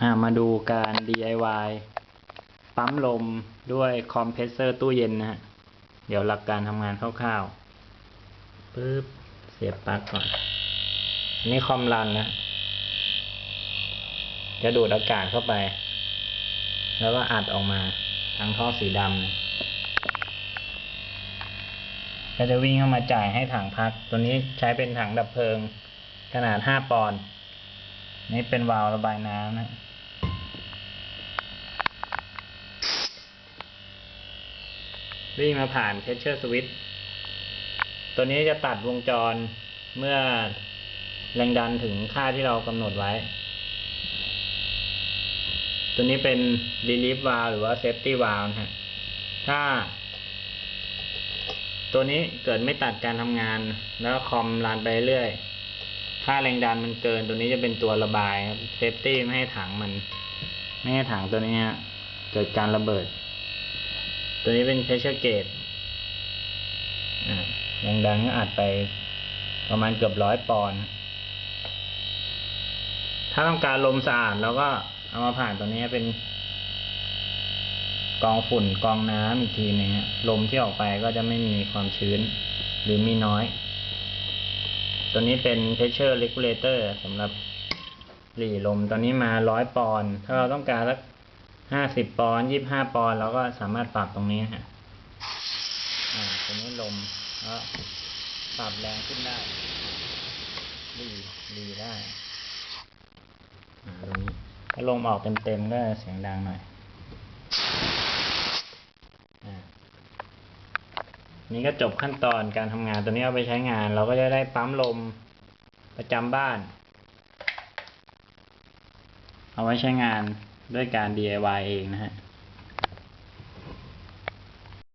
อ่ามาดูการ DIY ปั๊มลมด้วยคอมเพรสเซอร์ตู้เย็นนะฮะ เดี๋ยวหลักการทำงานคร่าวๆปึ๊บ เสียบปลั๊กก่อน อันนี้คอมรันนะ จะดูดอากาศเข้าไป แล้วก็อัดออกมาทางท่อสีดำนะก็จะวิ่งเข้ามาจ่ายให้ถังพัก ตัวนี้ใช้เป็นถังดับเพลิง ขนาด 5 ปอนด์ นี่เป็นวาล์วระบายน้ำนะ วิ่งมาผ่านเพชเชอร์สวิตตัวนี้จะตัดวงจรเมื่อแรงดันถึงค่าที่เรากำหนดไว้ ตัวนี้เป็น relief valve หรือว่า safety valve นะฮะ ถ้า ตัวนี้เกิดไม่ตัดการทำงาน แล้วคอมรันไปเรื่อยค่าแรงดันมันเกินตัวนี้จะเป็นตัวระบายครับ safety ไม่ให้ถังมัน ไม่ให้ถังตัวนี้เกิดการระเบิด ตัวนี้เป็น pressure gauge อ่าแรงดันก็อัดไปประมาณเกือบร้อยปอนด์ถ้าต้องการลมสะอาดเราก็เอามาผ่านตัวนี้เป็น กองฝุ่นกองน้ำอีกทีหนึงฮะลมที่ออกไปก็จะไม่มีความชื้นหรือมีน้อย ตัวนี้เป็น pressure regulator สำหรับหลีลมตอนนี้มาร้อยปอนด์ถ้าเราต้องการสัก ห้าสิบปอนยี่ห้าปอนเราก็สามารถปรับตรงนี้ฮะอ่าตัวนี้ลมก็ปรับแรงขึ้นได้หลีหลีได้อ่าตรงนี้ถ้าลมออกเต็มๆก็เสียงดังหน่อยนี่ก็จบขั้นตอนการทำงานตัวนี้เอาไปใช้งาน เราก็จะได้ปั๊มลมประจำบ้าน เอาไว้ใช้งาน ด้วยการ DIY เองนะฮะ